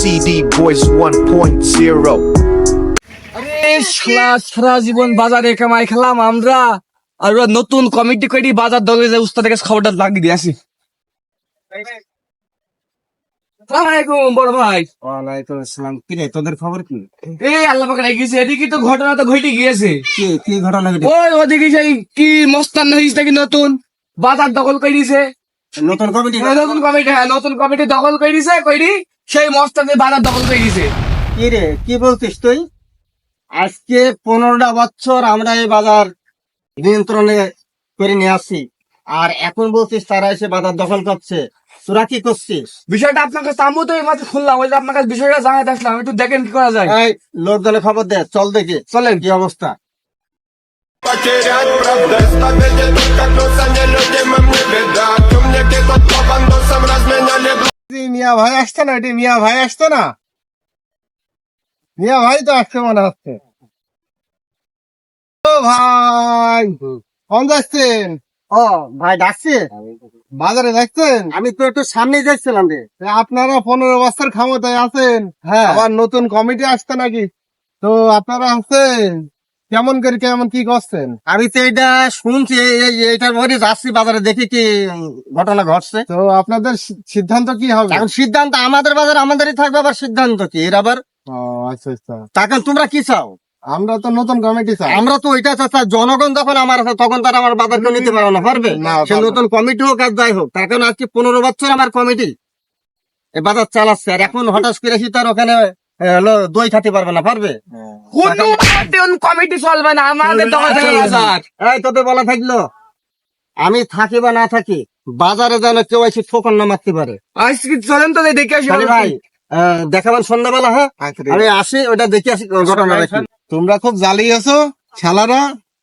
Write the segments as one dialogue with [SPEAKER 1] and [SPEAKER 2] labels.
[SPEAKER 1] CD Voice 1.0.
[SPEAKER 2] আরে শালা সারা জীবন বাজারে কামাই খেলাম আমরা। আর ওরা নতুন কমিটি করি বাজার দলে যে উস্তাদ থেকে খবরটা লাগিয়ে দিয়ে আসি। বড় ভাই।
[SPEAKER 3] ওয়ালাইকুম আসসালাম। কি রে তোদের খবর কি?
[SPEAKER 2] এই আল্লাহ পাকে রেখেছে এদিকে তো ঘটনা তো ঘটে গিয়েছে।
[SPEAKER 3] কি কি ঘটনা
[SPEAKER 2] ওই ওদিকে সেই কি মস্তান হয়েছে নাকি নতুন? বাজার দখল করে দিছে
[SPEAKER 3] নতুন কমিটি
[SPEAKER 2] নতুন কমিটি হ্যাঁ নতুন কমিটি দখল করে দিছে কইরি। সেই মস্তানের বাজার দখল করে দিছে
[SPEAKER 3] কি রে কি বলছিস তুই আজকে পনেরোটা বছর আমরা এই বাজার নিয়ন্ত্রণে করে নিয়ে আসছি আর এখন বলছিস তারা এসে বাজার দখল করছে তোরা কি করছিস
[SPEAKER 2] বিষয়টা আপনার কাছে আমিও তো এই মাত্র শুনলাম ওই যে আপনার কাছে বিষয়টা জানাতে আসলাম একটু দেখেন কি করা যায়
[SPEAKER 3] এই লোকজনে খবর দে চল দেখি
[SPEAKER 2] চলেন
[SPEAKER 3] কি অবস্থা
[SPEAKER 4] Потерять
[SPEAKER 3] মিয়া ভাই আসতো না এটি মিয়া ভাই আসতো না। মিয়া ভাই তো আসছে মনে হচ্ছে। ও ভাই কম যাচ্ছেন? ও ভাই ডাকছে বাজারে যাচ্ছেন? আমি তো একটু সামনে যাচ্ছিলাম রে। আপনারা পনেরো বছর ক্ষমতায় আছেন। হ্যাঁ। আবার নতুন কমিটি আসছে নাকি? তো আপনারা আছেন? কেমন করে কেমন কি করছেন? আমি তো এটা শুনছি এই এইটার পরে যাচ্ছি বাজারে দেখি কি ঘটনা ঘটছে। তো আপনাদের সিদ্ধান্ত কি হবে? এখন সিদ্ধান্ত আমাদের বাজার আমাদেরই থাকবে আবার সিদ্ধান্ত কি? এর আবার আচ্ছা আচ্ছা। তখন তোমরা কি চাও? আমরা তো নতুন কমিটি চাই। আমরা তো ওইটা চাচ্ছি জনগণ যখন আমার আছে তখন তারা আমার বাজারটা নিতে পারবে না পারবে? সে নতুন কমিটি হোক আর যাই হোক তার কারণ আজকে পনেরো বছর আমার কমিটি। এ বাজার চালাচ্ছে আর এখন হঠাৎ করে তার ওখানে দই খাতে পারবে না পারবে?
[SPEAKER 2] কোন কমিটি চলবে না আমাদের
[SPEAKER 3] এই তোদের বলা থাকল? আমি থাকি বা না থাকি বাজারে যেন কেউ এসে ঠোকর না মারতে পারে।
[SPEAKER 2] আজকে চলেন তো দেখে আসি
[SPEAKER 3] ভাই দেখাবেন সন্ধ্যাবেলা হ্যাঁ? আমি আসি ওটা দেখে আসি ঘটনা
[SPEAKER 5] তোমরা খুব জ্বালিয়েছো খেলারা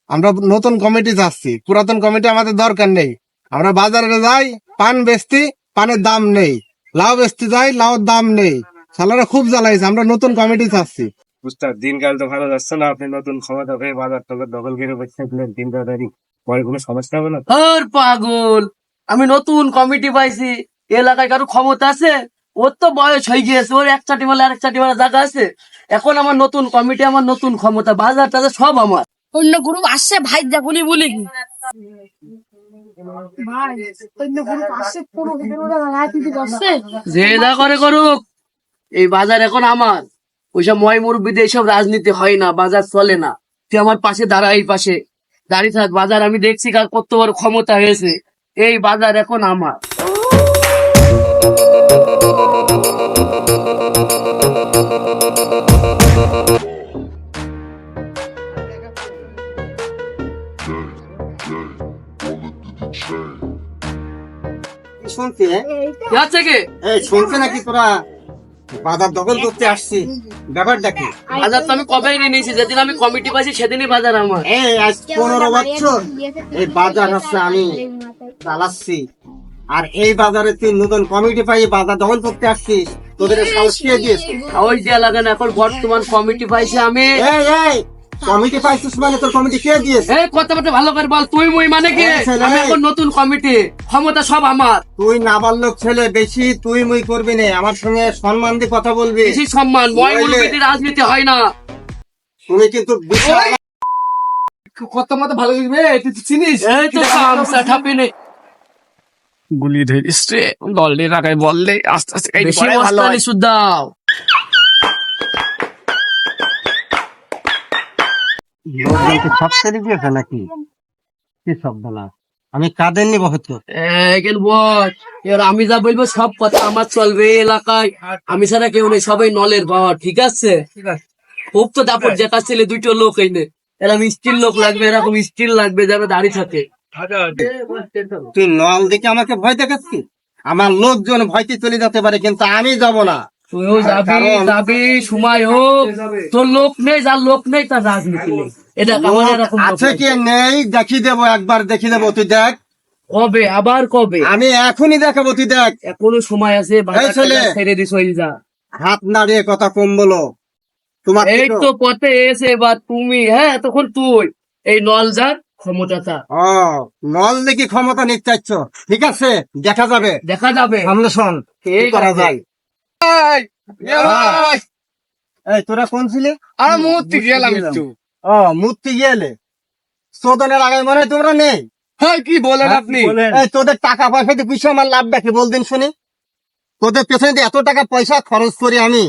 [SPEAKER 5] আমরা নতুন কমিটি যাচ্ছি। পুরাতন কমিটি আমাদের দরকার নেই। আমরা বাজারে যাই পান বেচতি পানের দাম নেই। লাউ বেচতে যাই লাউর দাম নেই। খেলারা খুব জ্বালাইছে আমরা নতুন কমিটি চাচ্ছি।
[SPEAKER 6] বুঝতে দিনকাল তো ভালো যাচ্ছে না আপনি নতুন ক্ষমতা হয়ে বাজার টাজার দখল বসে থাকলেন পরে কোনো সমস্যা হবে না?
[SPEAKER 2] আর পাগল আমি নতুন কমিটি পাইছি এলাকায় কারও ক্ষমতা আছে? ওর তো বয়স হয়ে গিয়েছে ওর এক চাটি মালে আরেক চাটি মালে জায়গা আছে। এখন আমার নতুন কমিটি আমার নতুন ক্ষমতা বাজার টাজার সব আমার।
[SPEAKER 7] অন্য গ্রুপ আসছে ভাই দেখুনি বলি করছে
[SPEAKER 2] যে যা করে করুক। এই বাজার এখন আমার। ওইসব ময় মুরব্বীদের এইসব রাজনীতি হয় না বাজার চলে না। তুই আমার পাশে দাঁড়া এই পাশে। দাঁড়িয়ে থাক বাজার আমি দেখছি কার কত বড় ক্ষমতা হয়েছে। এই বাজার এখন আমার।
[SPEAKER 3] শুনছি হ্যাঁ?
[SPEAKER 2] কি। আছে কি?
[SPEAKER 3] শুনছে নাকি তোরা? বাজার দখল করতে আসছি ব্যাপারটা কি
[SPEAKER 2] বাজার তো আমি কবে নিয়ে নিয়েছি যেদিন আমি কমিটি পাইছি সেদিনই বাজার আমার
[SPEAKER 3] এই আজ পনেরো বছর এই বাজার হচ্ছে আমি চালাচ্ছি আর এই বাজারে তুই নতুন কমিটি পাই বাজার দখল করতে আসছিস তোদের সাহস কে দিয়েছে
[SPEAKER 2] ওই যে লাগে না এখন বর্তমান কমিটি পাইছি আমি
[SPEAKER 3] এই এই কমিটি পাইছিস মানে তোর কমিটি কে দিয়েছে?
[SPEAKER 2] এই কথাবার্তা ভালো করে বল তুই মুই মানে কি? আমি এখন নতুন কমিটি ক্ষমতা সব আমার।
[SPEAKER 3] তুই নাবালক ছেলে বেশি তুই মুই করবি না আমার সঙ্গে সম্মান দিয়ে কথা বলবি।
[SPEAKER 2] বেশি সম্মান
[SPEAKER 3] নইলে-
[SPEAKER 2] রাজনীতি হয় না।
[SPEAKER 3] তুমি কিন্তু
[SPEAKER 2] কত মতো ভালো লাগবে তুই তো চিনিস। এই তো ঠাপি নেই
[SPEAKER 6] গুলি ধরিস রে বললে রাখায় বললে আস্তে আস্তে
[SPEAKER 2] বেশি মস্তানি
[SPEAKER 3] লোকজনকে সব ছেড়ে দিয়েছে নাকি? কি সব বলা? আমি কাদের নিব হতো
[SPEAKER 2] একেন বল এবার আমি যা বলব সব কথা আমার চলবে এলাকায়। আমি ছাড়া কেউ নেই সবাই নলের পাওয়ার ঠিক আছে? খুব তো দাপট যেটা ছেলে দুটো লোক এনে এরকম স্টিল লোক লাগবে এরকম স্টিল লাগবে যারা দাঁড়িয়ে থাকে।
[SPEAKER 3] তুই নল দেখে আমাকে ভয় দেখাচ্ছিস? আমার লোকজন ভয়তে চলে যেতে পারে কিন্তু আমি যাব না।
[SPEAKER 2] তুইও যাবি যাবি সময় হোক। তোর লোক নেই যার লোক নেই তার রাজনীতি নেই। এটা আমার এরকম
[SPEAKER 3] আছে কি নেই দেখি দেবো একবার দেখি দেবো তুই দেখ।
[SPEAKER 2] কবে? আবার কবে?
[SPEAKER 3] আমি এখনই দেখাবো তুই দেখ।
[SPEAKER 2] এখনও সময় আছে ছেড়ে দিস হয়ে যা।
[SPEAKER 3] হাত নাড়িয়ে কথা কম বলো। তোমার
[SPEAKER 2] এই তো পথে এসে বা তুমি হ্যাঁ তখন তুই। এই নল যার ক্ষমতাটা
[SPEAKER 3] ও নল দেখি ক্ষমতা নিতে চাইছ। ঠিক আছে দেখা যাবে।
[SPEAKER 2] দেখা যাবে।
[SPEAKER 3] সামনে শোন কি করা যায়। এই তোরা কোন ছিলে?
[SPEAKER 5] আমরা মুহূর্তে গেলাম একটু।
[SPEAKER 3] ও মূর্তি গেলে। চোদনের আগে মনে হয় তোমরা নেই।
[SPEAKER 5] হ্যাঁ কি বলেন আপনি?
[SPEAKER 3] এই তোদের টাকা পয়সা দিয়ে আমার লাভটা কি বলদিন শুনি। তোদের পেছনে এত টাকা পয়সা খরচ করি আমি।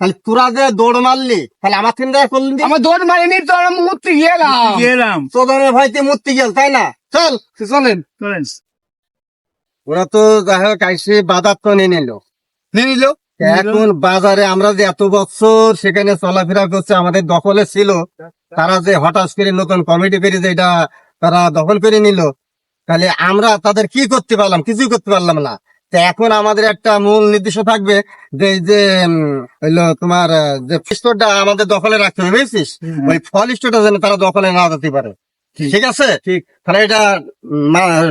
[SPEAKER 3] তাহলে তোরা যে দৌড় মারলি তাহলে আমার তিন টাকা করলি
[SPEAKER 5] আমার দৌড় মারিনি তো আমরা মুহূর্তে গেলাম।
[SPEAKER 6] গেলাম।
[SPEAKER 3] চোদনের ভয়তে মূর্তি গেল তাই না? চল
[SPEAKER 5] চলেন।
[SPEAKER 6] চলেন।
[SPEAKER 3] ওরা তো যাই হোক আইসে বাজার তো নিয়ে নিল।
[SPEAKER 5] নিয়ে নিল?
[SPEAKER 3] এখন বাজারে আমরা যে এত বছর সেখানে চলাফেরা করছে আমাদের দখলে ছিল। তারা যে হঠাৎ করে নতুন কমিটি করে যে এটা তারা দখল করে নিল। তাহলে আমরা তাদের কি করতে পারলাম? কিছুই করতে পারলাম না। তো এখন আমাদের একটা মূল নির্দেশ থাকবে যে যে হইল তোমার যে স্টোরটা আমাদের দখলে রাখতে হবে বুঝছিস? ওই ফল স্টোরটা যেন তারা দখলে না যেতে পারে। ঠিক। আছে? ঠিক। তাহলে এটা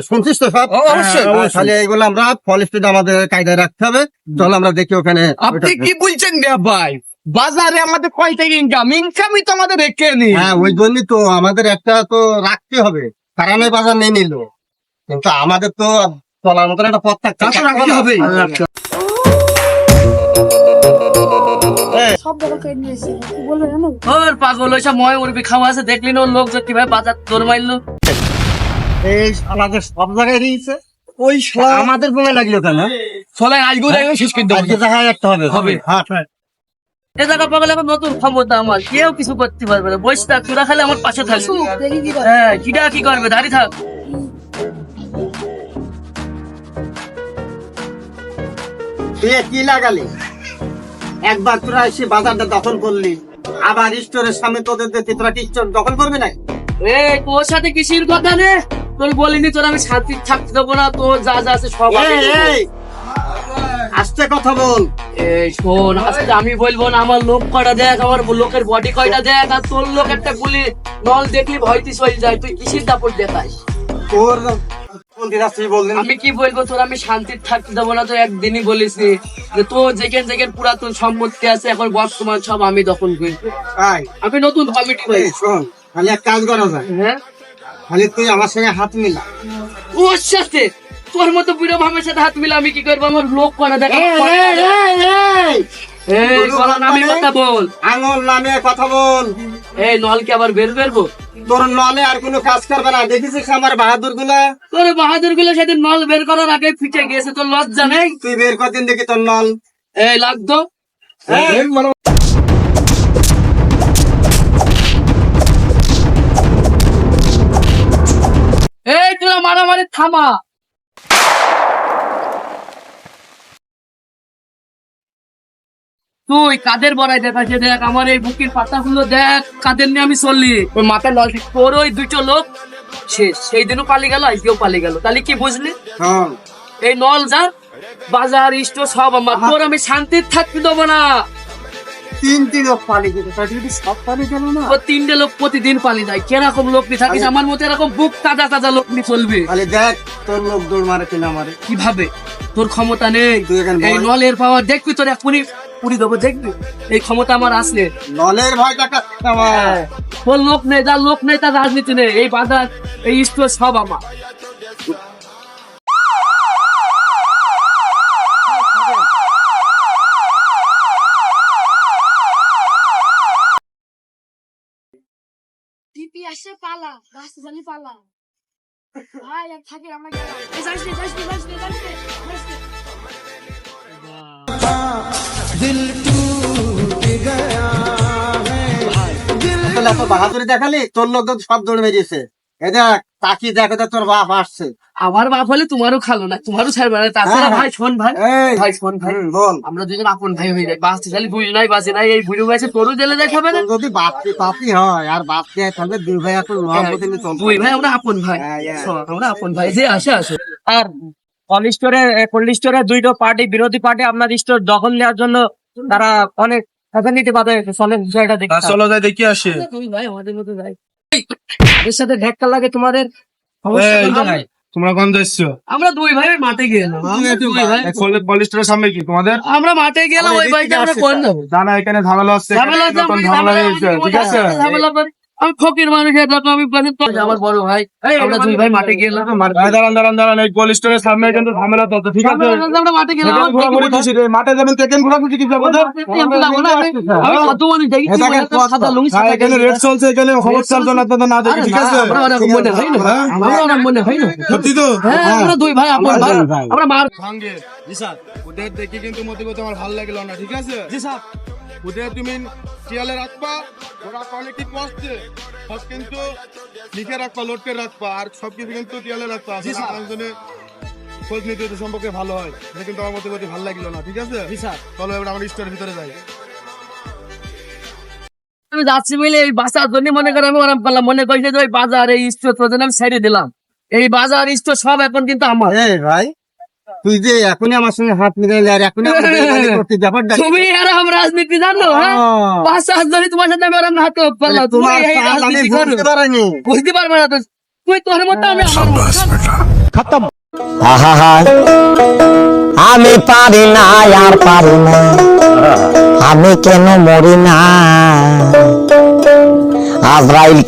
[SPEAKER 3] শুনছিস তো সব?
[SPEAKER 5] অবশ্যই,
[SPEAKER 3] হ্যাঁ, তাহলে এগুলো আমরা ফল আমাদের কায়দায় রাখতে হবে। চল আমরা দেখি ওখানে
[SPEAKER 5] আপনি কি। বলছেন ভাই? বাজারে আমাদের কয় থেকে ইনকাম ইনকামই তো আমাদের রেখে নি
[SPEAKER 3] হ্যাঁ ওই জন্যই তো আমাদের একটা তো রাখতে হবে। কারণে বাজার নিয়ে নিল। কিন্তু আমাদের তো চলার মতন একটা পথ থাকতে
[SPEAKER 5] তা তো রাখতে হবে।
[SPEAKER 7] সব বড় কেটে নিয়েছে কি বলবে জানো?
[SPEAKER 2] ওর পাগল ওইসব ময় উড়বি খাওয়া আছে দেখলি না ওর লোক যে কীভাবে বাজার দৌড় মারলো?
[SPEAKER 3] এই আমাদের সব জায়গায় দিয়েছে ওই আমাদের মনে লাগল কেন
[SPEAKER 5] চলেন আজকে দেখে শেষ করে দেবো।
[SPEAKER 3] আজকে জায়গায় একটা হবে
[SPEAKER 2] হবে।
[SPEAKER 3] হ্যাঁ
[SPEAKER 2] এ জায়গা পাগল এখন নতুন ক্ষমতা আমার। কেউ কিছু করতে পারবে না। বসে থাক তোরা খালি আমার পাশে থাকবি।
[SPEAKER 7] দেখি কি
[SPEAKER 2] হ্যাঁ কিটা কি করবে? দাঁড়িয়ে থাক।
[SPEAKER 3] তুই কি লাগালি? একবার তোরা এসে বাজারটা দখল করলি। আবার স্টোরের সামনে তোদের দেখে তোরা কি স্টোর দখল করবি না
[SPEAKER 2] এ তোর সাথে কিসির কথা নে তোর বলিনি তোর আমি শান্তি থাকতে দেবো না তোর যা যা আছে সব।
[SPEAKER 3] এই, আস্তে কথা বল।
[SPEAKER 2] এই শোন আজকে আমি বলব না আমার লোক কয়টা দেখ আমার লোকের বডি কয়টা দেখ আর তোর লোক একটা গুলি নল দেখলি ভয়তি চলে যায় তুই কিসির দাপট দেখাস?
[SPEAKER 3] তোর
[SPEAKER 2] আমি কি বলব তোর আমি শান্তি থাকতে দেবো না তো একদিনই বলিস যে তোর যেখানে যেখানে পুরাতন সম্পত্তি আছে এখন বর্তমান সব আমি দখল করি। আমি নতুন কমিটি
[SPEAKER 3] শোন খালি এক কাজ করা যায়।
[SPEAKER 2] হ্যাঁ?
[SPEAKER 3] খালি তুই আমার সঙ্গে হাত মিলা।
[SPEAKER 2] ওর সাথে তোর মতো বুড়ো ভামের সাথে হাত মিলে আমি কি করব? আমার লোক করা দেখ এই নামে কথা বল।
[SPEAKER 3] আঙুল নামে কথা বল।
[SPEAKER 2] এই নলকে আবার বের বেরবো
[SPEAKER 3] তোর নলে আর কোনো কাজ করবে না। দেখেছিস আমার বাহাদুরগুলা
[SPEAKER 2] তোর বাহাদুরগুলো সেদিন নল বের করার আগে ফিটে গেছে তোর লজ্জা নেই?
[SPEAKER 3] তুই বের দেখি তোর নল।
[SPEAKER 2] এই লাগতো? এই তোরা মারামারি থামা। তুই কাদের বড়াই দেখাচ্ছে দেখ আমার এই বুকের পাতাগুলো দেখ কাদের নিয়ে আমি চললি। ওই মাথায় লল তোর ওই দুটো লোক শেষ সেই দিনও পালিয়ে গেল আজকেও পালিয়ে গেল। তাহলে কি বুঝলি?
[SPEAKER 3] শোন
[SPEAKER 2] এই নল যা বাজার স্টোর সব আমার। তোর আমি শান্তির থাকতে দেবো না।
[SPEAKER 3] তিন তিন পালি কিন্তু তাই যদি সব পালি গেল না?
[SPEAKER 2] ও তিনটে লোক প্রতিদিন পালিয়ে যায়। কীরকম লোক নিয়ে থাকিস? আমার মতো এরকম বুক তাজা তাজা লোক নিয়ে চলবে।
[SPEAKER 3] খালি দেখ তোর লোক দৌড় মারে কিনা মারে
[SPEAKER 2] কীভাবে? তোর ক্ষমতা নেই। এই নলের পাওয়ার দেখবি তোর এখনই পুরি দেবো দেখবি? এই ক্ষমতা আমার আছে।
[SPEAKER 3] নলের ভয় টাকা
[SPEAKER 2] তোর লোক নেই যার লোক নেই তার রাজনীতি নেই। এই বাজার এই স্টোর সব আমার।
[SPEAKER 7] দিপি আসে পালা। জানি পালা। ভাই আর থাকে আমরা নে নে নে নে।
[SPEAKER 3] বাহাদুরি দেখালি তোর লোক সব দৌড় বেরিয়েছে। এ দেখ তাকি দেখে দেখ তোর বাপ আসছে।
[SPEAKER 2] আমার বাপ হলে তোমারও খালো না তোমারও ছাড়বে না। তাছাড়া
[SPEAKER 3] হ্যাঁ,
[SPEAKER 2] ভাই শোন ভাই ভাই শোন ভাই
[SPEAKER 3] বল।
[SPEAKER 2] আমরা দুজন আপন ভাই হয়ে যাই। বাঁচতে খালি বুঝ নাই বাঁচে নাই এই বুড়ো বয়সে তোরও জেলে দেখাবে না।
[SPEAKER 3] যদি বাপি পাপি হয় আর বাপি হয় তাহলে দুই ভাই এখন মহাপতি
[SPEAKER 2] দুই ভাই আমরা আপন ভাই।
[SPEAKER 3] হ্যাঁ, হ্যাঁ।
[SPEAKER 2] আমরা আপন ভাই। যে আসে আসে।
[SPEAKER 6] আর কোল্ড স্টোরে কোল্ড স্টোরে দুইটো পার্টি বিরোধী পার্টি আপনার স্টোর দখল নেওয়ার জন্য তারা অনেক বিষয়টা দেখতে
[SPEAKER 5] চলো যাই দেখি আসে।
[SPEAKER 2] তুমি ভাই আমাদের মতো ভাই
[SPEAKER 6] এর সাথে লাগে তোমাদের।
[SPEAKER 5] তোমরা কোন যাচ্ছ
[SPEAKER 2] আমরা দুই ভাই মাঠে গেলাম।
[SPEAKER 5] সামনে কি তোমাদের?
[SPEAKER 2] আমরা মাঠে গেলাম ওই বাড়িতে আমরা কোন যাব
[SPEAKER 5] এখানে ঝামেলা হচ্ছে
[SPEAKER 2] ঝামেলা
[SPEAKER 5] ঠিক আছে।
[SPEAKER 2] আমি ফকির মানুষের টাকা আমি তো আমার বড় ভাই আমরা দুই ভাই মাঠে গেলাম
[SPEAKER 8] দাঁড়ান দাঁড়ান দাঁড়ান এই কোল্ড স্টোরের সামনে কিন্তু ঝামেলা চলছে ঠিক আছে?
[SPEAKER 2] আমরা মাঠে গেলাম।
[SPEAKER 8] মাঠে যাবেন সেকেন্ড ঘোরাঘুরি কি যাব তো?
[SPEAKER 2] আমি কত মানুষ দেখি সাদা লুঙ্গি
[SPEAKER 8] হ্যাঁ,
[SPEAKER 2] সাদা
[SPEAKER 8] এখানে রেড চলছে এখানে খবর চলছে না আপনাদের না দেখি ঠিক আছে?
[SPEAKER 2] আমরা মনে হয় না। আমরা মনে হয় না।
[SPEAKER 8] সত্যি তো?
[SPEAKER 2] হ্যাঁ আমরা দুই ভাই আপন ভাই। আমরা মার
[SPEAKER 8] ভাঙ্গে। জি স্যার। ওদের দেখে কিন্তু মতে করতে আমার ভালো লাগল না ঠিক আছে? জি স্যার। রাখবা ওরা কোয়ালিটি সব কিন্তু লিখে রাখবা লোড করে রাখবা আর সব কিছু কিন্তু রাখবা। খোঁজ নিতে তো সম্পর্কে ভালো হয়। এটা কিন্তু আমার মতে ভালো লাগল না ঠিক আছে? স্যার। চলো এবার আমার স্টোরের ভিতরে যাই।
[SPEAKER 2] আমি যাচ্ছি বলে এই বাসার জন্য মনে করে আমি ওরকম করলাম। মনে করি যে ওই বাজার এই স্টোর তোদের আমি ছেড়ে দিলাম। এই বাজার স্টোর সব এখন কিন্তু আমার।
[SPEAKER 3] এই ভাই তুই যে এখনই আমার সঙ্গে হাত মিলাইলে আর এখনই করতে ব্যাপারটা?
[SPEAKER 2] তুমি এরকম রাজনীতি জানো হ্যাঁ?
[SPEAKER 3] আহ,
[SPEAKER 2] বাসার জন্য তোমার সাথে আমি ওরকম হাত পারলাম
[SPEAKER 3] তোমার আমি বুঝতে পারিনি।
[SPEAKER 2] বুঝতে পারবে না তো। তুই তোর মতো আমি।
[SPEAKER 9] আহা আমি পারি না আর পারি না। আমি কেন মরি না? আজরাইল